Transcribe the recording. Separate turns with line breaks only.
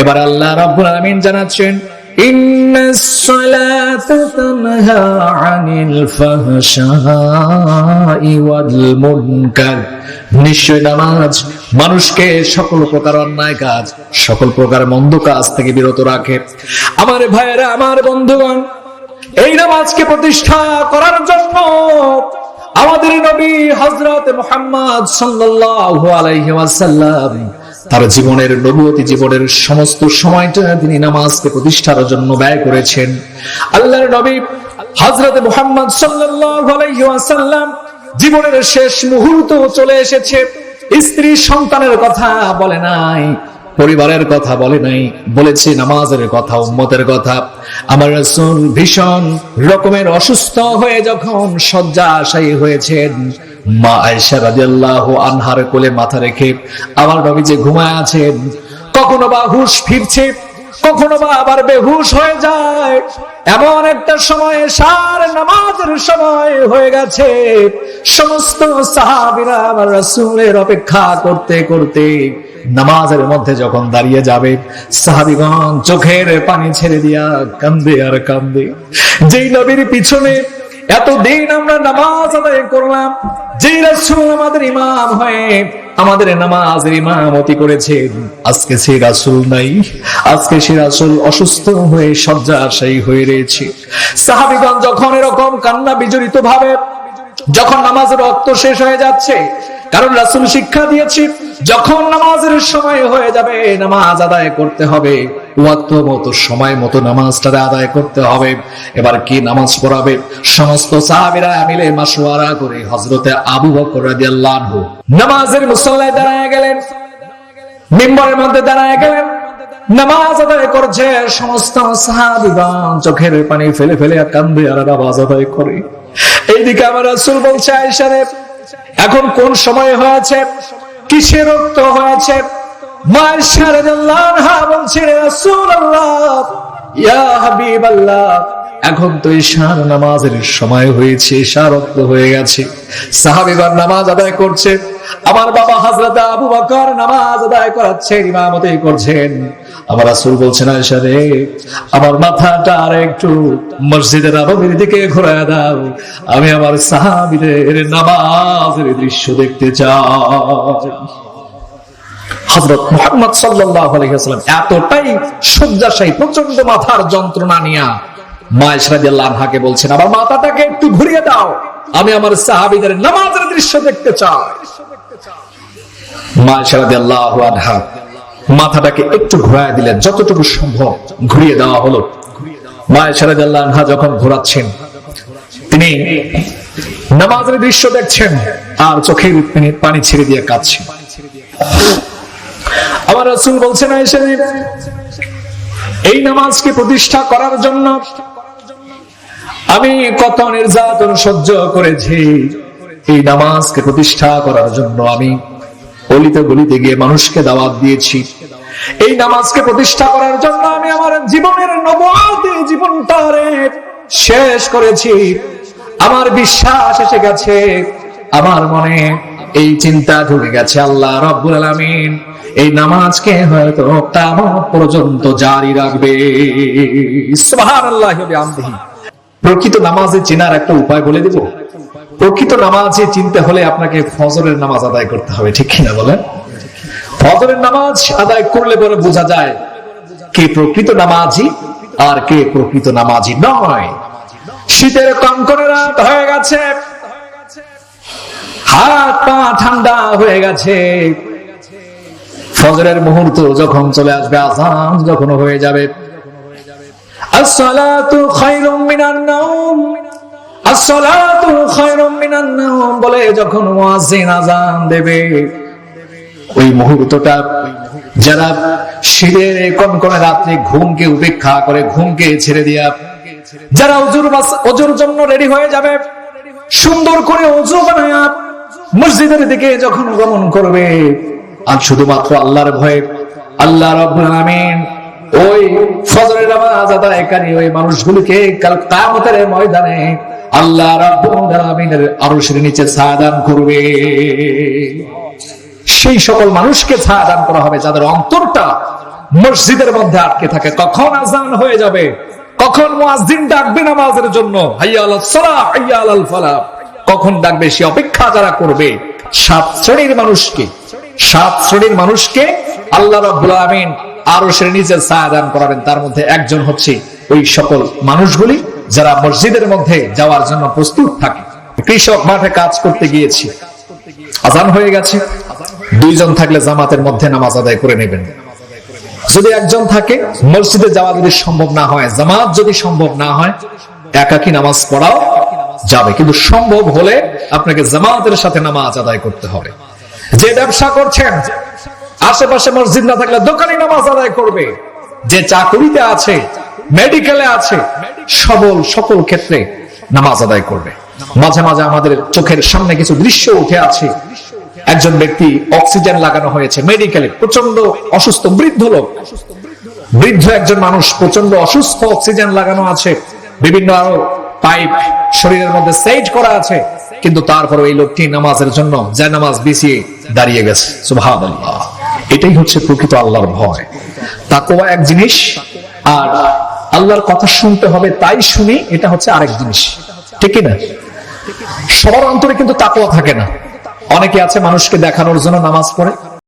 এবার আল্লাহ রাব্বুল আলামিন জানাচ্ছেন ইন্নাস সালাতা তানহা আনিল ফাহশাই ওয়াল মুনকার। নিশ্চয় নামাজ মানুষকে সকল প্রকার অন্যায় কাজ, সকল প্রকার মন্দ কাজ থেকে বিরত রাখে। আমার ভাইয়েরা, আমার বন্ধুগণ, এই নামাজকে প্রতিষ্ঠা করার জন্য আমাদের নবী হযরত মুহাম্মদ সাল্লাল্লাহু আলাইহি ওয়াসাল্লাম তার জীবনের নবুয়তি জীবনের সমস্ত সময়টা তিনি নামাজকে প্রতিষ্ঠার জন্য ব্যয় করেছেন। আল্লাহর নবী হজরত মুহাম্মদ ওয়াসাল্লাম জীবনের শেষ মুহূর্ত চলে এসেছে। স্ত্রী সন্তানের কথা বলে নাই। পরিবারের কথা বলে নাই, বলেছে নামাজের কথা, উম্মতের কথা। আমার রসুন ভীষণ রকমের অসুস্থ হয়ে যখন শয্যাশায়ী হয়েছেন, মা আয়েশা রাদিয়াল্লাহু আনহার কোলে মাথা রেখে আমার নবী যে ঘুমায় আছেন, কখনো বা হুঁশ ফিরছে কখনো বা আবার বেহুশ হয়ে যায়। এমন একটা সময়, সার নামাজের সময় হয়ে গেছে। সমস্ত সাহাবিরা আমার রাসূলের অপেক্ষা করতে করতে নামাজের মধ্যে যখন দাঁড়িয়ে যাবে, সাহাবিগণ চোখের পানি ছেড়ে দিয়া কান্দে আর কান্দে। যেই নবীর পিছনে এতদিন আমরা নামাজ আদায় করলাম যে রাসূল আমাদের ইমাম হয়ে আমাদের নামাজের ইমামতি করেছেন। আজকে সে রাসুল নাই। আজকে সে রাসুল অসুস্থ হয়ে শয্যাশায়ী হয়ে রয়েছে। সাহাবিগঞ্জ যখন এরকম কান্না বিজড়িত ভাবে যখন নামাজের রক্ত শেষ হয়ে যাচ্ছে, কারণ রাসূল শিক্ষা দিয়েছি, যখন নামাজের সময় হয়ে যাবে, নামাজ আদায় করতে হবে। সময় মতো নামাজটা আদায় করতে হবে। এবার কি নামাজ পড়াবে? সমস্ত মিলে করে হযরতে আবু নামাজের মুসল্লায় দাঁড়ায় গেলেন। মিম্বরের মধ্যে দাঁড়ায় গেলেন। নামাজ আদায় করছে, সমস্ত সাহাবিগণ চোখের পানি ফেলে ফেলে কান্দে আর আওয়াজ আদায় করে। এইদিকে আমার রাসূল বলছে, আয়েশা রে, এখন কোন সময় হয়েছে? কিসের রক্ত হয়েছে? এখন তো ঈশার নামাজের সময় হয়েছে, ঈশা হয়ে গেছে। সাহাবিগণ নামাজ আদায় করছে। আমার বাবা হাজরত আবু বকর নামাজ আদায় করাচ্ছেন ইমামতি করছেন। আমার রাসূল বলছেন, আয়েশা রে, আমার মাথাটা আর একটু মসজিদের নববীর দিকে ঘোরায় দাও। আমি আমার সাহাবীদের নামাজের দৃশ্য দেখতে চাই। আনহাকে বলছেন মাথাটাকে একটু ঘুরিয়ে দাও। আমি আমার নামাজের দৃশ্য দেখতে চাই। মা ইসা রাদিয়াল্লাহু আনহা মাথাটাকে একটু ঘুরায় দিলেন যতটুকু সম্ভব ঘুরিয়ে দেওয়া হলো। মা ইসা রাদিয়াল্লাহু যখন ঘোরাচ্ছেন, তিনি নামাজের দৃশ্য দেখছেন আর চোখের পানি ছেড়ে দিয়ে কাঁদছেন। আমার রাসূল বলছেন এই নামাজকে প্রতিষ্ঠা করার জন্য আমি কত নির্যাতন সহ্য করেছি। এই নামাজকে প্রতিষ্ঠা করার জন্য আমি অলিতে গলিতে গিয়ে মানুষকে দাওয়াত দিয়েছি। এই নামাজকে প্রতিষ্ঠা করার জন্য আমি আমার জীবনের নবদি জীবনটারে শেষ করেছি। আমার বিশ্বাস এসে গেছে, আমার মনে এই চিন্তা ঢুকে গেছে। আল্লাহ রব্বুল আলামিন এই নামাজকে হয়তো কিয়ামত পর্যন্ত জারি রাখবে। প্রকৃত নামাজে চেনার একটা উপায় বলে দেব। প্রকৃত নামাজে চিনতে হলে আপনাকে ফজরের নামাজ আদায় করতে হবে, ঠিক কিনা বলেন? ফজরের নামাজ আদায় করলে পরে বোঝা যায় কে প্রকৃত নামাজি আর কে প্রকৃত নামাজি নয়। শীতের কঙ্কনের রাত হয়ে গেছে, হাত পা ঠান্ডা হয়ে গেছে। ফজরের মুহূর্ত যখন চলে আসবে আজান যখন হয়ে যাবে। আসসালাতু খায়রুম মিনান নাওম। আসসালাতু বলে যখন আজান দেবে, ওই মুহূর্তটা যারা শীতের কনকনে রাত্রে ঘুমকে উপেক্ষা করে, ঘুমকে ছেড়ে দিয়া, যারা অজুর অজুর জন্য রেডি হয়ে যাবে, সুন্দর করে অজু বানায় মসজিদের দিকে যখন গমন করবে, আর শুধুমাত্র আল্লাহর ভয়ে, আল্লাহ রাব্বুল আলামিন ওই ফজরের নামাজ আদায়কারী ওই মানুষগুলিকে কাল কিয়ামতের ময়দানে আল্লাহ রাব্বুল আলামিনের আরশের নিচে সাদান করবে। সেই সকল মানুষকে ছায়া দান করা হবে যাদের অন্তরটা মসজিদের মধ্যে আটকে থাকে। কখন আজান হয়ে যাবে? কখন মুয়াজ্জিন ডাকবে নামাজের জন্য? হাইয়া আলাল সালাহ হাইয়া আলাল ফালাহ কখন ডাকবে? সে অপেক্ষা যারা করবে, সাত শ্রেণির মানুষকে, সাত শ্রেণির মানুষকে আল্লাহ রাব্বুল আমিন আরও সে নিজের ছায়া দান করাবেন। তার মধ্যে একজন হচ্ছে ওই সকল মানুষগুলি যারা মসজিদের মধ্যে যাওয়ার জন্য প্রস্তুত থাকে। কৃষক মাঠে কাজ করতে গিয়েছি। আজান হয়ে গেছে। দুইজন থাকলে জামাতের মধ্যে নামাজ আদায় করে নেবেন। যদি একজন থাকে, মসজিদে যাওয়া যদি সম্ভব না হয়, জামাত যদি সম্ভব না হয়, একাকি নামাজ পড়াও যাবে। কিন্তু সম্ভব হলে আপনাকে জামাতের সাথে নামাজ আদায় করতে হবে। যে ব্যবসা করছেন আশেপাশে মসজিদ না থাকলে দোকানে নামাজ আদায় করবে। যে চাকুরিতে আছে, মেডিকেলে আছে, সবল সকল ক্ষেত্রে নামাজ আদায় করবে। মাঝে মাঝে আমাদের চোখের সামনে কিছু দৃশ্য উঠে আছে। একজন ব্যক্তি অক্সিজেন লাগানো হয়েছে মেডিকেলে প্রচণ্ড অসুস্থ বৃদ্ধ লোক। বৃদ্ধ একজন মানুষ প্রচণ্ড অসুস্থ অক্সিজেন লাগানো আছে। বিভিন্ন আরও পাইপ শরীরের মধ্যে সেট করা আছে। কিন্তু তারপর এই লোকটি নামাজের জন্য যে নামাজ বিছিয়ে দাঁড়িয়ে গেছে। সুবহানাল্লাহ। এটাই হচ্ছে প্রকৃত আল্লাহর ভয়। তাকোয়া এক জিনিস, আর আল্লাহর কথা শুনতে হবে তাই শুনি, এটা হচ্ছে আরেক জিনিস। ঠিক না? সবার অন্তরে কিন্তু তাকোয়া থাকে না। অনেকে আছে মানুষকে দেখানোর জন্য নামাজ পড়ে।